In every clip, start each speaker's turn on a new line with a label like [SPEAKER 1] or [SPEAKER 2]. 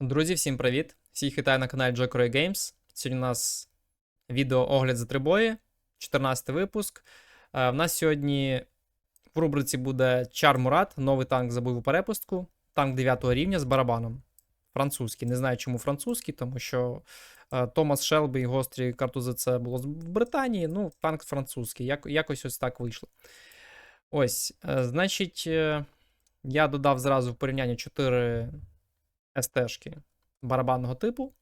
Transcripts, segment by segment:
[SPEAKER 1] Друзі, всім привіт! Всіх вітаю на каналі Jokeroy Games. Сьогодні у нас відео огляд за три бої, 14 випуск. Е, В нас сьогодні в рубриці буде Чар Мурат, новий танк забив у перепустку. Танк 9 рівня з барабаном. Французький. Не знаю, чому французький, тому що е, Томас Шелбі і гострі картузи це було в Британії. Ну, танк французький. Як, якось ось так вийшло. Ось, е, значить, е, я додав зразу в порівняння 4 СТ-шки барабанного типу.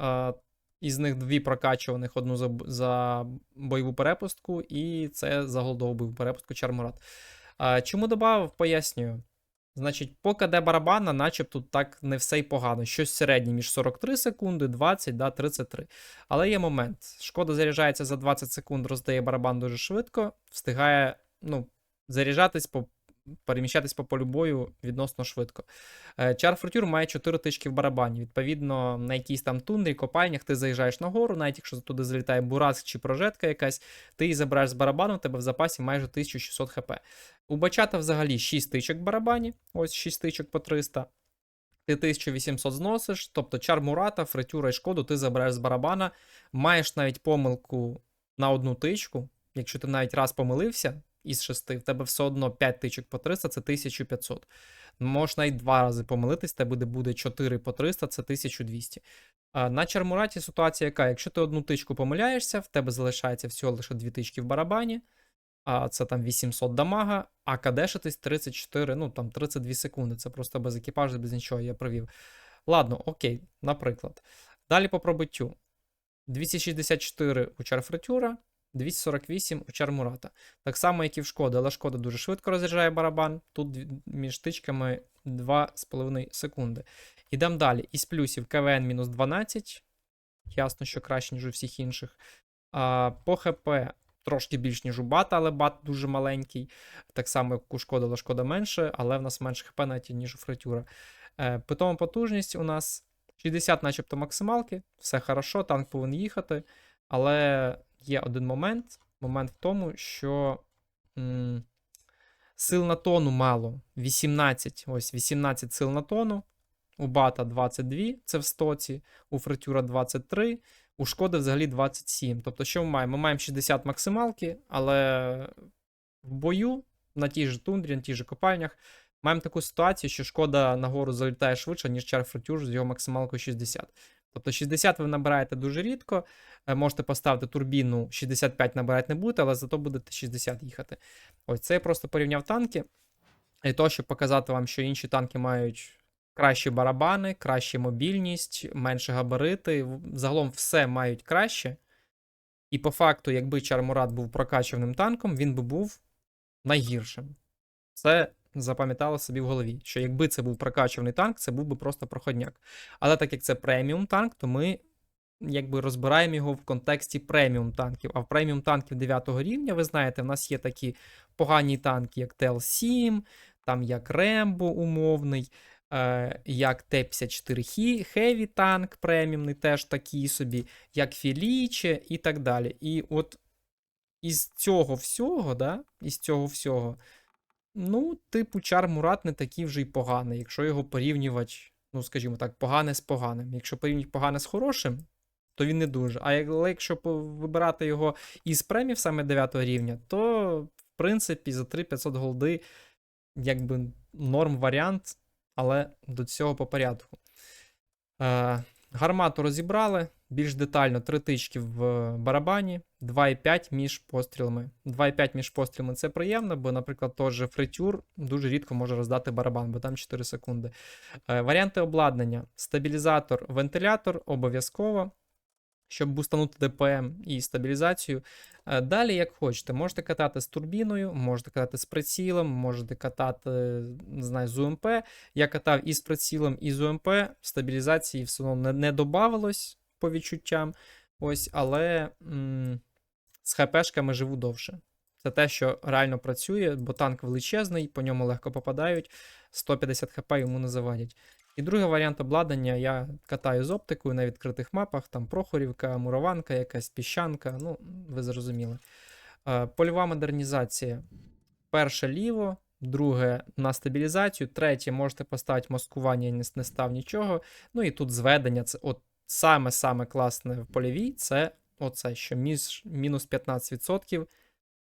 [SPEAKER 1] Е, Із них дві прокачуваних, одну за, за бойову перепустку, і це за голдову бойову перепустку Чармурат. Е, Чому додав, пояснюю. Значить, по КД барабана, начебто так не все й погано. Щось середнє між 43 секунди, 20, да, 33. Але є момент. Шкода заряджається за 20 секунд, роздає барабан дуже швидко, встигає ну, заряджатись по. Переміщатись по полю бою відносно швидко. Е, Чар Фортюр має 4 тички в барабані. Відповідно, на якійсь там тундрі, копальнях ти заїжджаєш нагору, навіть якщо туди залітає бураск чи прожетка якась, ти її забираєш з барабану, у тебе в запасі майже 1600 хп. У бачата взагалі 6 тичок в барабані, ось 6 тичок по 300. Ти 1800 зносиш, тобто чар Мурата, фритюра і шкоду ти забираєш з барабана, маєш навіть помилку на одну тичку. Якщо ти навіть раз помилився із 6, в тебе все одно 5 тичок по 300 це 1500. Можеш навіть два рази помилитись, тебе буде, буде 4 по 300, це 1200. А на Чармураті ситуація яка? Якщо ти одну тичку помиляєшся, в тебе залишається всього лише дві тички в барабані, а це там 800 дамага, а кадешитись 34, ну там 32 секунди. Це просто без екіпажу, без нічого я провів. Ладно, окей, наприклад. Далі по пробиттю. 264 у Чарфритюра, 248 у Чармурата. Так само, як і в шкоди, але шкода дуже швидко розряджає барабан. Тут між тичками 2,5 секунди. Ідемо далі. Із плюсів КВН мінус 12. Ясно, що краще, ніж у всіх інших. А, по ХП трошки більш, ніж у бата, але бат дуже маленький. Так само, як у шкоди, але шкода менше, але в нас менше ХП навіть, ніж у фритюра. Е, питома потужність у нас 60, начебто, максималки. Все хорошо, танк повинен їхати. Але є один момент. Момент в тому, що м, сил на тону мало. 18. Ось 18 сил на тону. У бата 22, це в стоці, у фритюра 23, у шкоди взагалі 27. Тобто, що ми маємо? Ми маємо 60 максималки, але в бою на тій ж тундрі, на тій ж копальнях маємо таку ситуацію, що шкода нагору залітає швидше, ніж чар фритюр з його максималкою 60. Тобто 60 ви набираєте дуже рідко. Е, Можете поставити турбіну 65 набирати не будете, але зато будете 60 їхати. Ось це я просто порівняв танки. І то, щоб показати вам, що інші танки мають кращі барабани, кращу мобільність, менше габарити. Загалом все мають краще. І по факту, якби Чармурат був прокачуваним танком, він би був найгіршим. Це запам'ятало собі в голові, що якби це був прокачуваний танк, це був би просто проходняк. Але так як це преміум танк, то ми якби розбираємо його в контексті преміум танків. А в преміум танків 9 рівня, ви знаєте, в нас є такі погані танки, як ТЛ-7, там як Рембо умовний, е, як Т-54 Хі- Heavy танк преміумний, теж такий собі, як Філіче і так далі. І от із цього всього, да, із цього всього, ну, типу, Чар Мурат не такий вже й поганий, якщо його порівнювати, ну, скажімо так, погане з поганим. Якщо порівнювати погане з хорошим, то він не дуже. А якщо вибирати його із премів саме 9 рівня, то в принципі за 3500 голди якби норм варіант, але до цього по порядку. Е, гармату розібрали. Більш детально три тички в барабані, 2,5 між пострілами. 2,5 між пострілами це приємно, бо, наприклад, той же фритюр дуже рідко може роздати барабан, бо там 4 секунди. Е, варіанти обладнання: стабілізатор, вентилятор обов'язково, щоб бустанути ДПМ і стабілізацію. Е, Далі, як хочете, можете катати з турбіною, можете катати з прицілом, можете катати не знаю, з УМП. Я катав і з прицілом, і з УМП. Стабілізації все одно не, не додавалось по відчуттям. Ось, але м- з ХПшками живу довше. Це те, що реально працює, бо танк величезний, по ньому легко попадають, 150 хп йому не завадять. І другий варіант обладнання я катаю з оптикою на відкритих мапах, там Прохорівка, Мурованка, якась піщанка, ну, ви зрозуміли. Е, Польова модернізація. Перше ліво, друге на стабілізацію, третє можете поставити маскування, не, не став нічого. Ну і тут зведення. Це от саме-саме класне в польовій це оце, що між, мінус 15%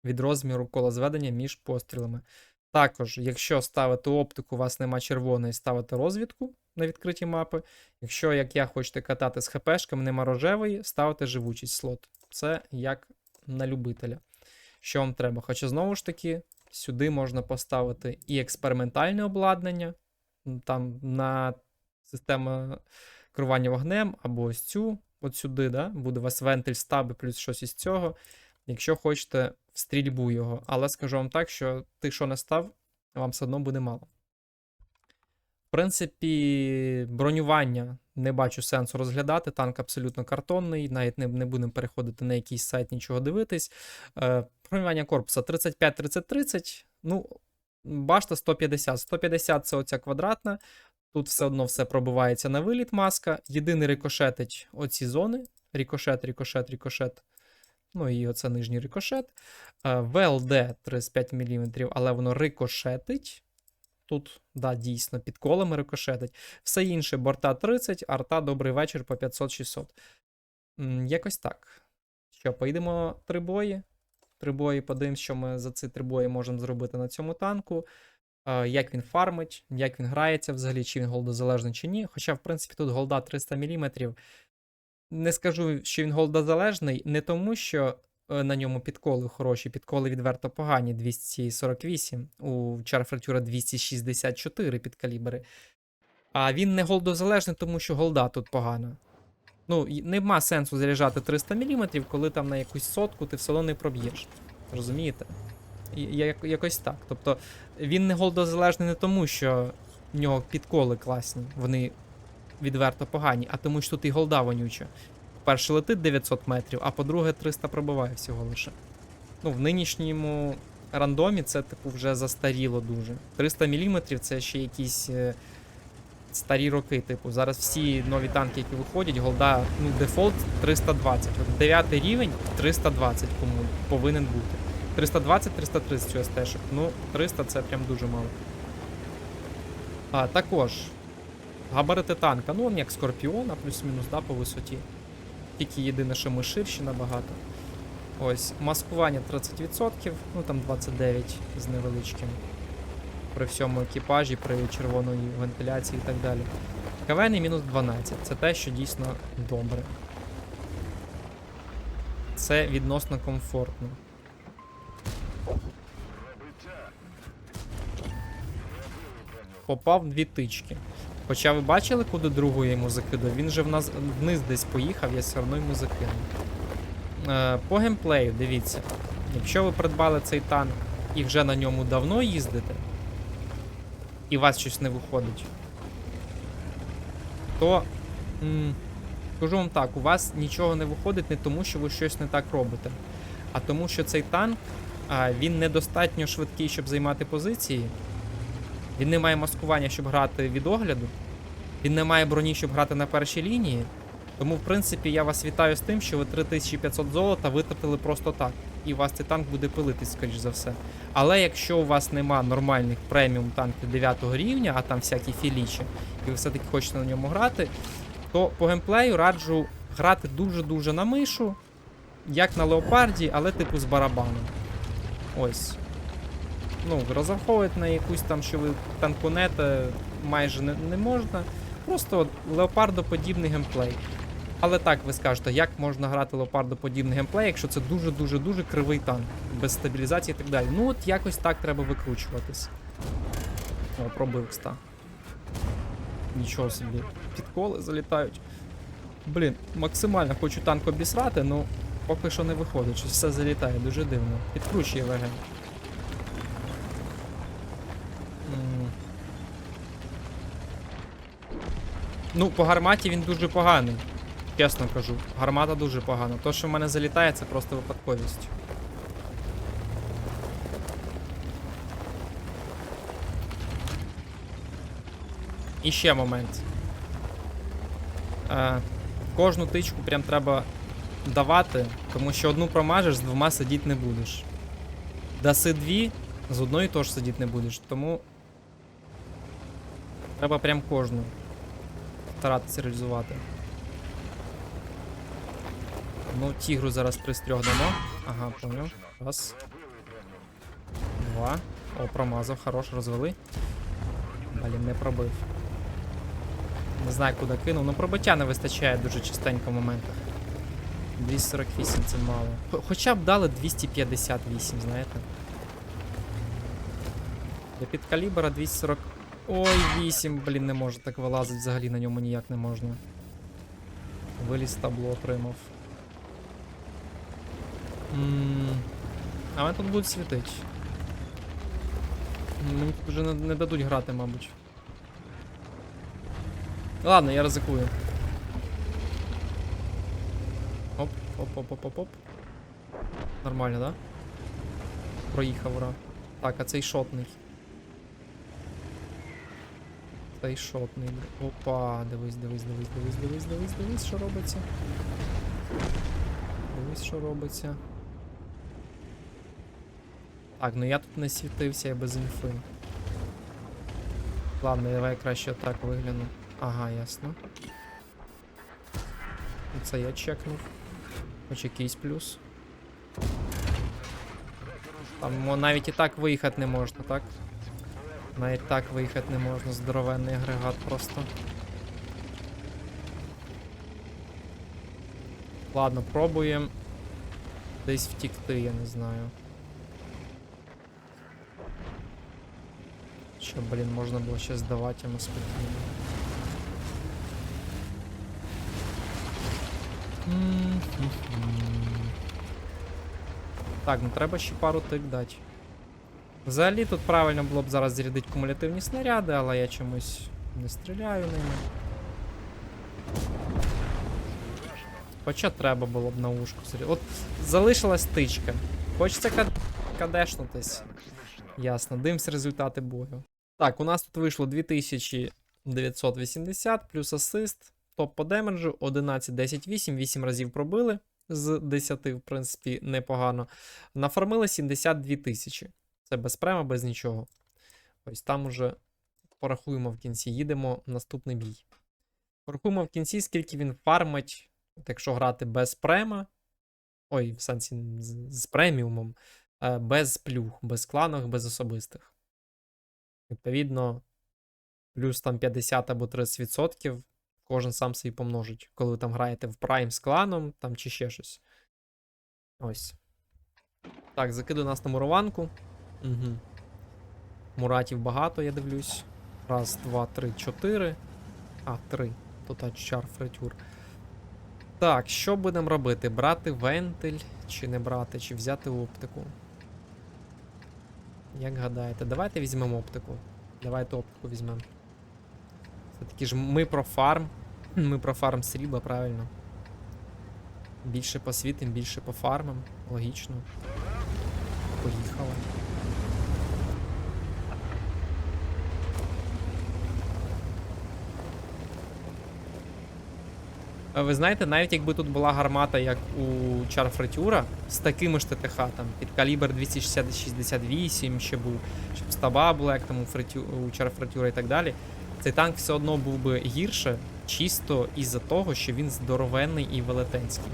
[SPEAKER 1] від розміру кола зведення між пострілами. Також, якщо ставити оптику, у вас нема червоної, ставите розвідку на відкриті мапи. Якщо, як я, хочете катати з ХПшками, нема рожевої, ставите живучість слот. Це як на любителя. Що вам треба? Хоча знову ж таки, сюди можна поставити і експериментальне обладнання, там на систему керування вогнем, або ось цю, от сюди, да? буде у вас вентиль стаби плюс щось із цього. Якщо хочете в стрільбу його. Але скажу вам так, що ти що не став, вам все одно буде мало. В принципі, бронювання не бачу сенсу розглядати. Танк абсолютно картонний, навіть не, не будемо переходити на якийсь сайт, нічого дивитись. Е, бронювання корпуса 35-30-30. Ну, башта 150. 150 це оця квадратна. Тут все одно все пробивається на виліт маска. Єдиний рикошетить оці зони. Рикошет, рикошет, рикошет. Ну і оце нижній рикошет. ВЛД 35 мм, але воно рикошетить. Тут, да, дійсно, під колами рикошетить. Все інше борта 30, арта добрий вечір по 500-600. Якось так. Що, поїдемо три бої. Три бої, подивимось, що ми за ці три бої можемо зробити на цьому танку. Е, Як він фармить, як він грається взагалі, чи він голдозалежний, чи ні. Хоча, в принципі, тут голда 300 мм. Не скажу, що він голдозалежний, не тому, що е, на ньому підколи хороші, підколи відверто погані 248, у Чарфратюра 264 підкалібри. А він не голдозалежний, тому що голда тут погана. Ну, нема сенсу заряджати 300 мм, коли там на якусь сотку ти все одно не проб'єш. Розумієте? Як- якось так. Тобто він не голдозалежний не тому, що в нього підколи класні, вони відверто погані, а тому що тут і голда вонюча. Перше летить 900 метрів, а по-друге, 300 пробиває всього лише. Ну, в нинішньому рандомі це, типу, вже застаріло дуже. 300 мм це ще якісь е, старі роки, типу. Зараз всі нові танки, які виходять, голда, ну, дефолт 320. От 9 рівень 320 кому повинен бути. 320-330 у СТ-шок. Ну, 300 це прям дуже мало. А, також Габарити танка, ну, він як Скорпіона, плюс-мінус, да, по висоті. Тільки єдине, що ми ширші набагато. Ось, маскування 30%, ну там 29 з невеличким. При всьому екіпажі, при червоної вентиляції і так далі. КВН мінус 12. Це те, що дійсно добре. Це відносно комфортно. Попав дві тички. Хоча ви бачили, куди другу я йому закидав? Він же в нас вниз десь поїхав, я все одно йому закинув. Е, по геймплею, дивіться. Якщо ви придбали цей танк і вже на ньому давно їздите, і у вас щось не виходить, то м, скажу вам так, у вас нічого не виходить не тому, що ви щось не так робите, а тому, що цей танк а, він недостатньо швидкий, щоб займати позиції. Він не має маскування, щоб грати від огляду. Він не має броні, щоб грати на першій лінії. Тому, в принципі, я вас вітаю з тим, що ви 3500 золота витратили просто так. І у вас цей танк буде пилитись, скоріш за все. Але якщо у вас нема нормальних преміум танків 9 рівня, а там всякі філічі, і ви все-таки хочете на ньому грати, то по геймплею раджу грати дуже-дуже на мишу, як на леопарді, але типу з барабаном. Ось ну, розраховувати на якусь там, що ви танкунете майже не, не можна. Просто леопардоподібний геймплей. Але так ви скажете, як можна грати леопардоподібний геймплей, якщо це дуже-дуже-дуже кривий танк, без стабілізації і так далі. Ну от якось так треба викручуватись. О, пробив кста. Нічого собі. Підколи залітають. Блін, максимально хочу танк обісрати, ну поки що не виходить, щось все залітає, дуже дивно. Підкручує ВГ. Ну, по гарматі він дуже поганий. Чесно кажу. Гармата дуже погана. То, що в мене залітає, це просто випадковість. І ще момент. Е, кожну тичку прям треба давати, тому що одну промажеш, з двома сидіти не будеш. Даси дві, З одної теж сидіти не будеш, тому. Треба прям кожну старатися реалізувати. Ну, тігру зараз дамо. Ага, поняв. Раз. Два. О, промазав, хорош, розвели. Блін, не пробив. Не знаю, куди кинув. Ну пробиття не вистачає дуже частенько в моментах. 248 це мало. Хо- Хоча б дали 258, знаєте. Для підкалібра 240. Ой, 8, блін, не може так вилазить, взагалі на ньому ніяк не можна. Виліз табло отримав. М, А мене тут будуть світити. Мені тут вже не, не дадуть грати, мабуть. Ладно, я ризикую. Оп, оп, оп, оп, оп, оп. Нормально, да? Проїхав, ура. Так, а цей шотний. Цей шотний. бля. Опа, дивись, дивись, дивись, дивись, дивись, дивись, дивись, що робиться. Дивись, що робиться. Так, ну я тут не світився, я без інфи. Ладно, давай краще так вигляну. Ага, ясно. Це я чекнув. Хоч якийсь плюс. Там навіть і так виїхати не можна, так? Навіть так виїхати не можна, здоровенний агрегат просто. Ладно, пробуємо десь втікти, я не знаю. Що, блін, можна було ще здавати йому спокійно. Так, ну треба ще пару тик дати. Взагалі тут правильно було б зараз зарядити кумулятивні снаряди, але я чомусь не стріляю ними. Хоча треба було б на ушку. От залишилась тичка. Хочеться кад... кадешнутись. Ясно, дивимося результати бою. Так, у нас тут вийшло 2980 плюс асист. Топ по демеджу 11, 10, 8, 8 разів пробили з 10, в принципі, непогано. Нафармили 72 тисячі. Це без према, без нічого. Ось там уже порахуємо в кінці. Їдемо в наступний бій. Порахуємо в кінці, скільки він фармить, якщо грати без према. Ой, в сенсі з, преміумом, е, без плюх, без кланових, без особистих. Відповідно, плюс там 50 або 30%. Кожен сам собі помножить, коли ви там граєте в прайм з кланом там чи ще щось. Ось. Так, закидую нас на мурованку. Угу. Муратів багато, я дивлюсь. Раз, два, три, чотири. А, три. Тут чар фритюр. Так, що будемо робити? Брати вентиль чи не брати, чи взяти оптику? Як гадаєте? Давайте візьмемо оптику. Давайте оптику візьмемо. Все-таки ж ми про фарм. Ми про фарм срібла, правильно. Більше посвітим, більше по фармам. Логічно. Поїхали. Ви знаєте, навіть якби тут була гармата, як у Чарфретюра, з такими ж ТТХ, там, під калібр 268 ще був, щоб стаба була, як там у, Фретю, у Чарфретюра і так далі, цей танк все одно був би гірше, чисто із-за того, що він здоровенний і велетенський.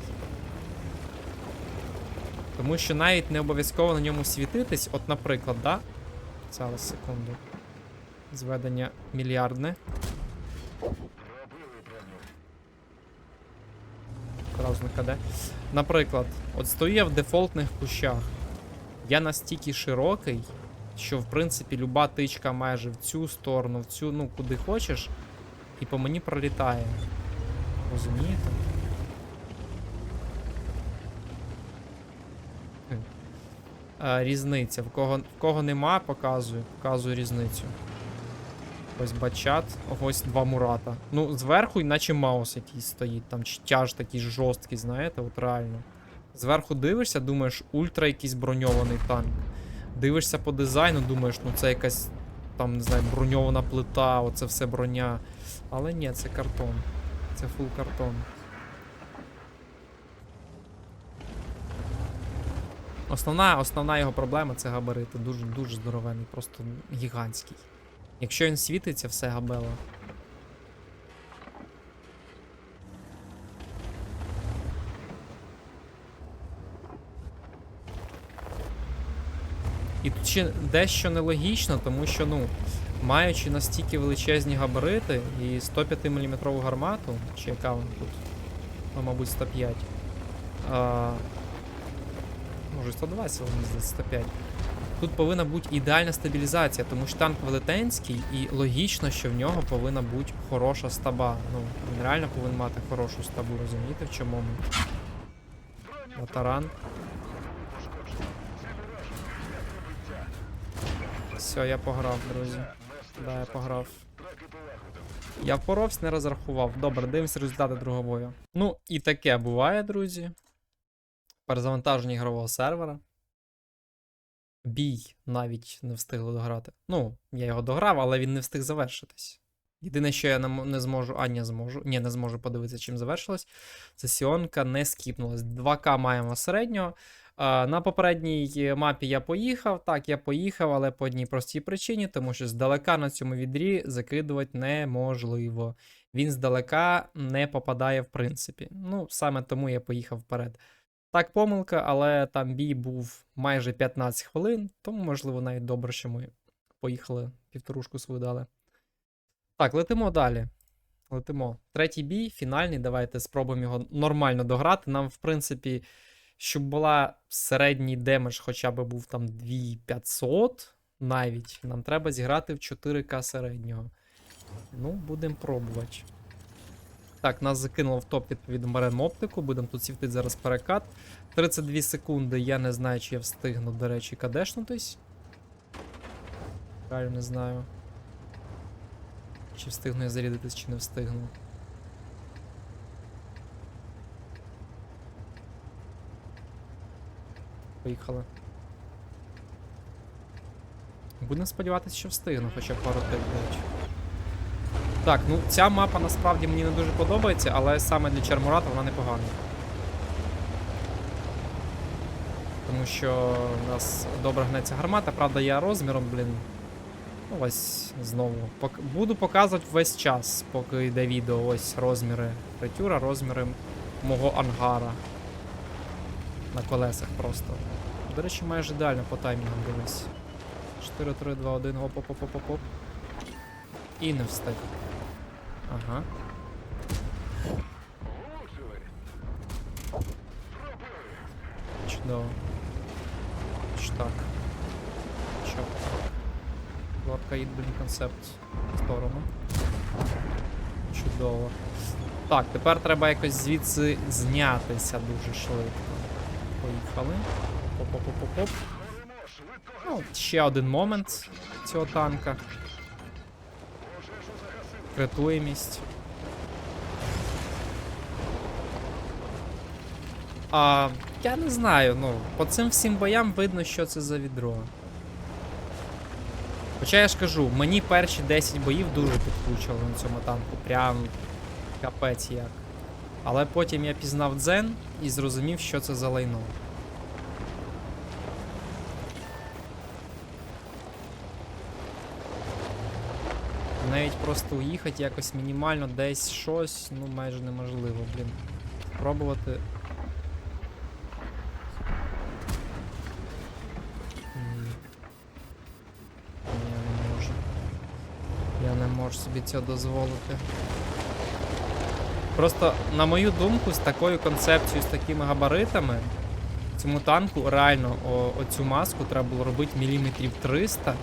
[SPEAKER 1] Тому що навіть не обов'язково на ньому світитись, от, наприклад, да? Зараз секунду. Зведення мільярдне. На КД. Наприклад, от стою я в дефолтних кущах. Я настільки широкий, що в принципі люба тичка майже в цю сторону, в цю, ну, куди хочеш, і по мені пролітає. Розумієте? Е, різниця. В кого, в кого нема, показую. Показую різницю. Ось бачат, ось два мурата. Ну, зверху, наче маус якийсь стоїть, там тяж такий жорсткий, знаєте, от реально. Зверху дивишся, думаєш, ультра якийсь броньований танк. Дивишся по дизайну, думаєш, ну це якась там, не знаю, броньована плита, оце все броня. Але ні, це картон. Це фул картон. Основна, основна його проблема це габарити. Дуже дуже здоровений, просто гігантський. Якщо він світиться, все габело. І тут ще дещо нелогічно, тому що, ну, маючи настільки величезні габарити і 105 мм гармату, чи яка вона тут? Ну, мабуть, 105. А, може, 120, але мені здається, 105. Тут повинна бути ідеальна стабілізація, тому що танк велетенський, і логічно, що в нього повинна бути хороша стаба. Ну, він реально повинен мати хорошу стабу, розумієте, в чому момент? Таран. Все, я пограв, друзі. Да, я пограв. Я впоровсь, не розрахував. Добре, дивимося результати другого бою. Ну, і таке буває, друзі. Перезавантаження ігрового сервера. Бій навіть не встигли дограти. Ну, я його дограв, але він не встиг завершитись. Єдине, що я не, зможу. А, ні, зможу. Ні, не зможу подивитися, чим завершилось. Це Сіонка не скіпнулась. 2К маємо середнього. На попередній мапі я поїхав. Так, я поїхав, але по одній простій причині, тому що здалека на цьому відрі закидувати неможливо. Він здалека не попадає, в принципі. Ну, саме тому я поїхав вперед. Так, помилка, але там бій був майже 15 хвилин, тому, можливо, навіть добре, що ми поїхали, півторушку свою дали. Так, летимо далі. Летимо. Третій бій, фінальний. Давайте спробуємо його нормально дограти. Нам, в принципі, щоб була середній демедж, хоча б був там 2500 навіть, нам треба зіграти в 4К середнього. Ну, будемо пробувати. Так, нас закинуло в топ відповідно беремо оптику, будемо тут світити зараз перекат. 32 секунди, я не знаю, чи я встигну, до речі, кадешнутись. Реально не знаю. Чи встигну я зарядитись, чи не встигну. Поїхали. Будемо сподіватися, що встигну, хоча пару тик дать. Так, ну ця мапа насправді мені не дуже подобається, але саме для Чармурата вона непогана. Тому що у нас добре гнеться гармата, правда, я розміром, блін. Ну, ось знову. Пок... Буду показувати весь час, поки йде відео. Ось розміри фритюра, розміри мого ангара. На колесах просто. До речі, майже ідеально по таймінгам дивись. 4, 3, 2, 1, оп, оп, оп, оп, оп, оп. І не встиг. Ага. Чудово. Чи так? Що? Лапка їд, блін, концепт в сторону. Чудово. Так, тепер треба якось звідси знятися дуже швидко. Поїхали. Поп-поп-поп-поп. Ну, ще один момент цього танка. Критуємість. А, я не знаю, ну, по цим всім боям видно, що це за відро. Хоча я ж кажу, мені перші 10 боїв дуже підкручували на цьому танку. Прям капець як. Але потім я пізнав дзен і зрозумів, що це за лайно. Навіть просто уїхати якось мінімально десь щось, ну майже неможливо, блін. Пробувати. Ні. Не можу. Я не можу собі цього дозволити. Просто, на мою думку, з такою концепцією, з такими габаритами, цьому танку реально о, оцю маску треба було робити міліметрів 300.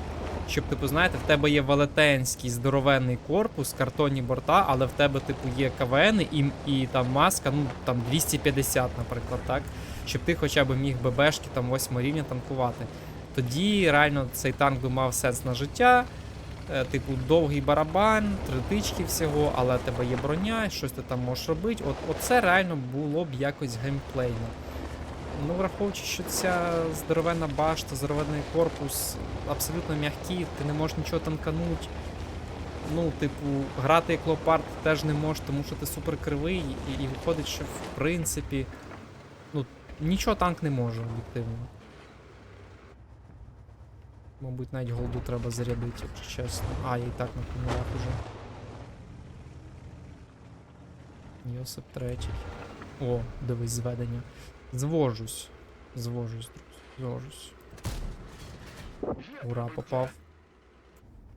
[SPEAKER 1] Щоб, типу, знаєте, в тебе є велетенський здоровенний корпус, картонні борта, але в тебе, типу, є КВН і, і там маска, ну там 250, наприклад, так? Щоб ти хоча б міг ББшки там 8 рівня танкувати. Тоді реально цей танк би мав сенс на життя. Е, Типу, довгий барабан, три тички всього, але в тебе є броня, щось ти там можеш робити. От, Оце реально було б якось геймплейно. Ну, враховуючи, що ця здоровенна башта, здоровенний корпус абсолютно м'який, ти не можеш нічого танкануть. Ну, типу, грати як леопард теж не можеш, тому що ти супер кривий, і, і виходить, що в принципі. Ну, нічого танк не може об'єктивно. Мабуть, навіть голду треба зарядити, якщо чесно. А, я і так на помилах уже. Йосип третій. О, дивись, зведення. Звожусь. Звожусь, друзі. Звожусь. Ура, попав.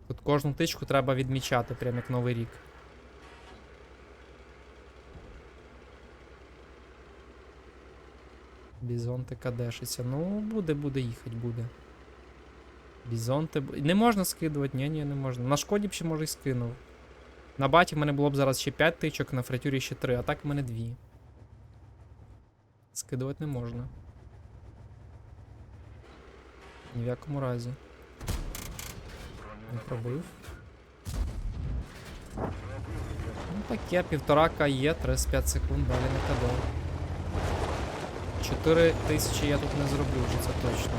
[SPEAKER 1] Тут кожну тичку треба відмічати, прям як Новий рік. Бізонти кадешиться. Ну, буде, буде їхати, буде. Бізонти. Не можна скидувати, ні, ні, не можна. На шкоді б ще може й скинув. На баті в мене було б зараз ще 5 тичок, на фритюрі ще 3, а так в мене 2. Скидувати не можна. Ні в якому разі. Не пробив. Ну таке, півтора К є, 35 секунд, далі не кадав. 4 тисячі я тут не зроблю вже, це точно.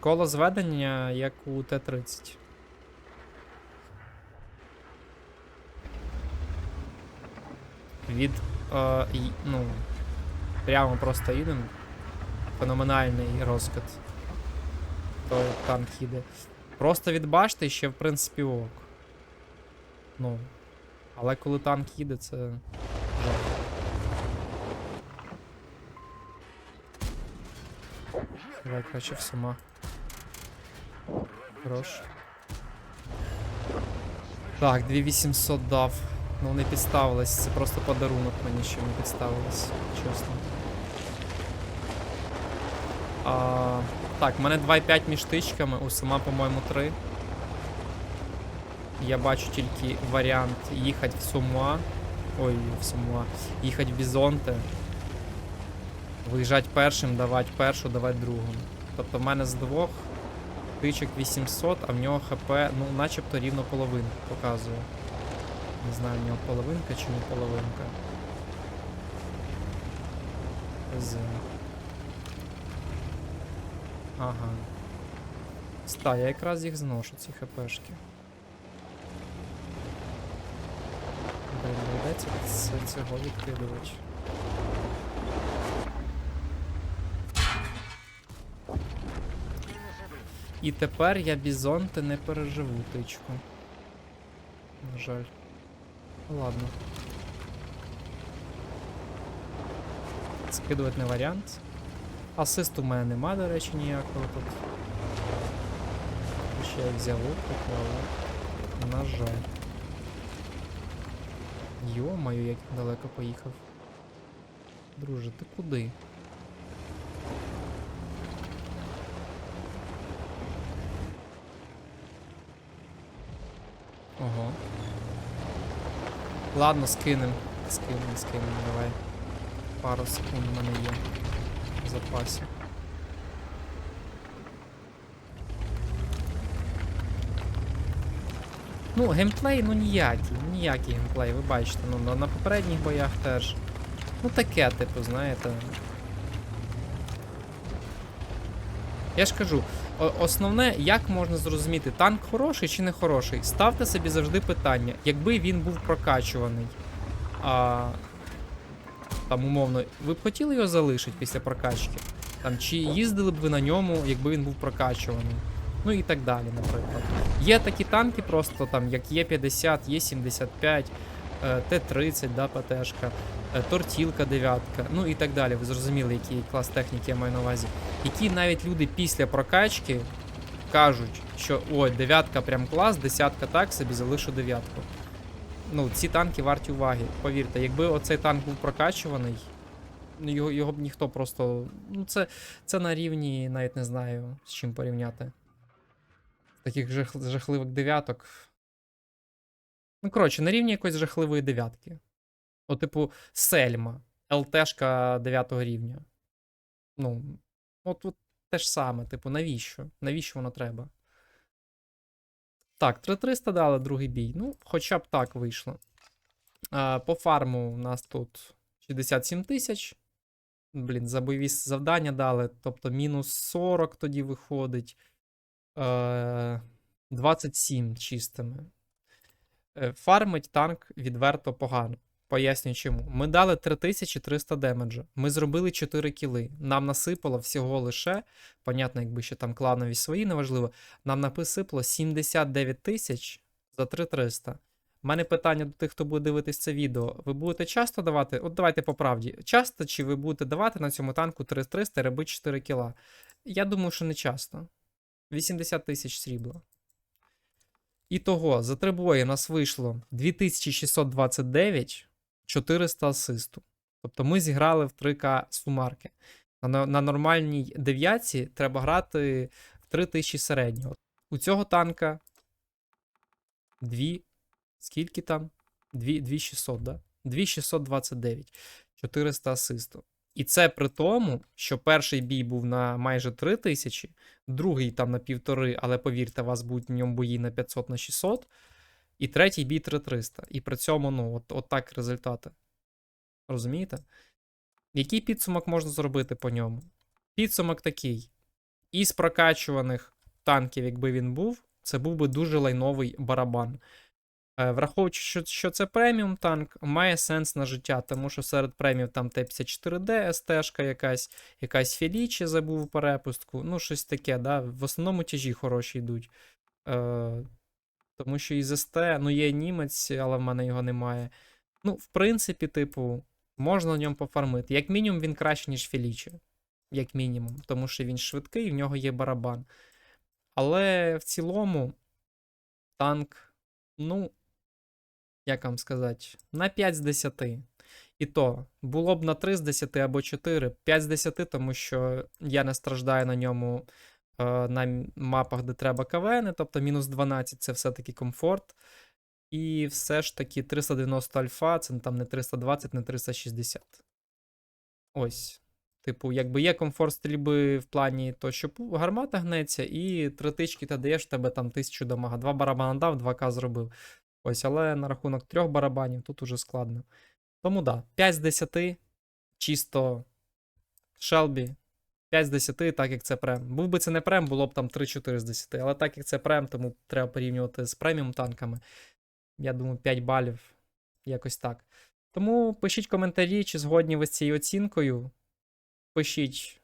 [SPEAKER 1] Коло зведення, як у Т-30. Від. Е, ну. Прямо просто їдемо. Феноменальний розкид. Той танк їде. Просто від башти ще, в принципі, ок. Ну. Але коли танк їде, це. Давай краще в сама. Хорош. Так, 2800 дав. Ну не підставилась, це просто подарунок мені ще не підставилась, чесно. А, так, в мене 2,5 між тичками, у сама, по-моєму, 3. Я бачу тільки варіант їхати в Сумуа. Ой, в Сумуа. Їхати в Бізонте. Виїжджати першим, давати першу, давати другу. Тобто в мене з двох тичок 800, а в нього ХП, ну, начебто рівно половинку показує. Не знаю, в нього половинка чи не половинка. З. Ага. Ста, я якраз їх зношу, ці ХПшки. Блін, доведеться це цього відкидувати. І тепер я бізонти не переживу тичку. На жаль. Ладно. Скидувати не варіант. Асисту в мене нема, до речі, ніякого тут. Ще я взяв оптику, але. На жаль. Йо-моє, як далеко поїхав. Друже, ти куди? Ладно, скинем. Скинем, скинем, давай. Пару секунд в мене є в запасі. Ну, геймплей, ну ніякий, ніякий геймплей, ви бачите, ну на, попередніх боях теж. Ну таке, типу, знаєте. Я ж кажу, основне, як можна зрозуміти, танк хороший чи не хороший. Ставте собі завжди питання, якби він був прокачуваний. А, там, умовно, ви б хотіли його залишити після прокачки? Там, чи їздили б ви на ньому, якби він був прокачуваний? Ну і так далі, наприклад. Є такі танки просто там, як Є50, Є75, е, Т-30, да, ПТшка, е, Тортілка 9, ну і так далі. Ви зрозуміли, який клас техніки я маю на увазі. Які навіть люди після прокачки кажуть, що ой, дев'ятка прям клас, десятка так, собі залишу дев'ятку. Ну, ці танки варті уваги. Повірте, якби оцей танк був прокачуваний, ну, його, його б ніхто просто. Ну, це, це на рівні, навіть не знаю, з чим порівняти. Таких жах, жахливих дев'яток. Ну, коротше, на рівні якоїсь жахливої дев'ятки. О, типу, Сельма, ЛТшка 9 рівня. Ну, от, от те ж саме, типу, навіщо? Навіщо воно треба? Так, 3300 дали другий бій. Ну, хоча б так вийшло. А, по фарму у нас тут 67 тисяч. Блін, за бойові завдання дали. Тобто мінус 40 тоді виходить. Е, 27 чистими. Е, Фармить танк відверто погано. Пояснюю чому. Ми дали 3300 демеджа. Ми зробили 4 кіли. Нам насипало всього лише, понятно, якби ще там кланові свої, неважливо. Нам насипало 79 тисяч за 3300. У мене питання до тих, хто буде дивитись це відео. Ви будете часто давати? От давайте по правді. Часто чи ви будете давати на цьому танку 3300 і робити 4 кіла? Я думаю, що не часто. 80 тисяч срібла. І того, за три бої нас вийшло 2629, 400 асисту. Тобто ми зіграли в 3К сумарки. На, на нормальній дев'ятці треба грати в 3000 середнього. У цього танка 2. Скільки там? 2, 2600, да? 2629, 400 асисту. І це при тому, що перший бій був на майже 3000, другий там на півтори, але повірте, вас будуть в ньому бої на 500 на 600, і третій бій 3300. І при цьому, ну, от, от так результати. Розумієте? Який підсумок можна зробити по ньому? Підсумок такий: із прокачуваних танків, якби він був, це був би дуже лайновий барабан. Е, Враховуючи, що, що це преміум танк, має сенс на життя, тому що серед премів там Т-54Д, СТ-шка якась, якась Фелічі забув перепустку, ну щось таке, да. В основному тяжі хороші йдуть. Е, тому що із СТ, ну є німець, але в мене його немає. Ну, в принципі, типу, можна на ньому пофармити. Як мінімум, він краще, ніж Фелічі. Як мінімум, тому що він швидкий, в нього є барабан. Але в цілому танк, ну, як вам сказати, на 5 з 10. І то, було б на 3 з 10 або 4, 5 з 10, тому що я не страждаю на ньому е, на мапах, де треба КВН, тобто мінус 12 це все-таки комфорт. І все ж таки 390 альфа, це там не 320, не 360. Ось. Типу, якби є комфорт стрільби в плані то, що гармата гнеться, і три тички ти даєш, тебе там 1000 дамага. Два барабана дав, 2К зробив. Ось, але на рахунок трьох барабанів тут уже складно. Тому да, 5 з 10, чисто Шелбі. 5 з 10, так як це прем. Був би це не прем, було б там 3-4 з 10. Але так як це прем, тому треба порівнювати з преміум танками. Я думаю, 5 балів. Якось так. Тому пишіть коментарі, чи згодні ви з цією оцінкою. Пишіть,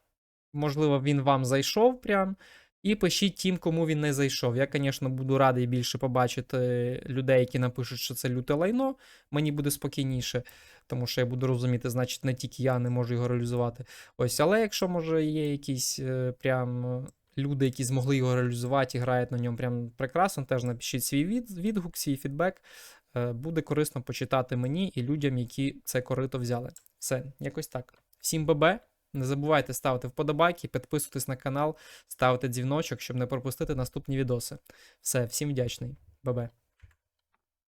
[SPEAKER 1] можливо, він вам зайшов прям. І пишіть тим, кому він не зайшов. Я, звісно, буду радий більше побачити людей, які напишуть, що це люте лайно. Мені буде спокійніше, тому що я буду розуміти, значить, не тільки я не можу його реалізувати. Ось, але якщо, може, є якісь е, прям е, люди, які змогли його реалізувати і грають на ньому прям прекрасно, теж напишіть свій від, відгук, свій фідбек. Е, Буде корисно почитати мені і людям, які це корито взяли. Все, якось так. Всім ББ. Не забувайте ставити вподобайки, підписуватись на канал, ставити дзвіночок, щоб не пропустити наступні відоси. Все, всім вдячний. Бабе.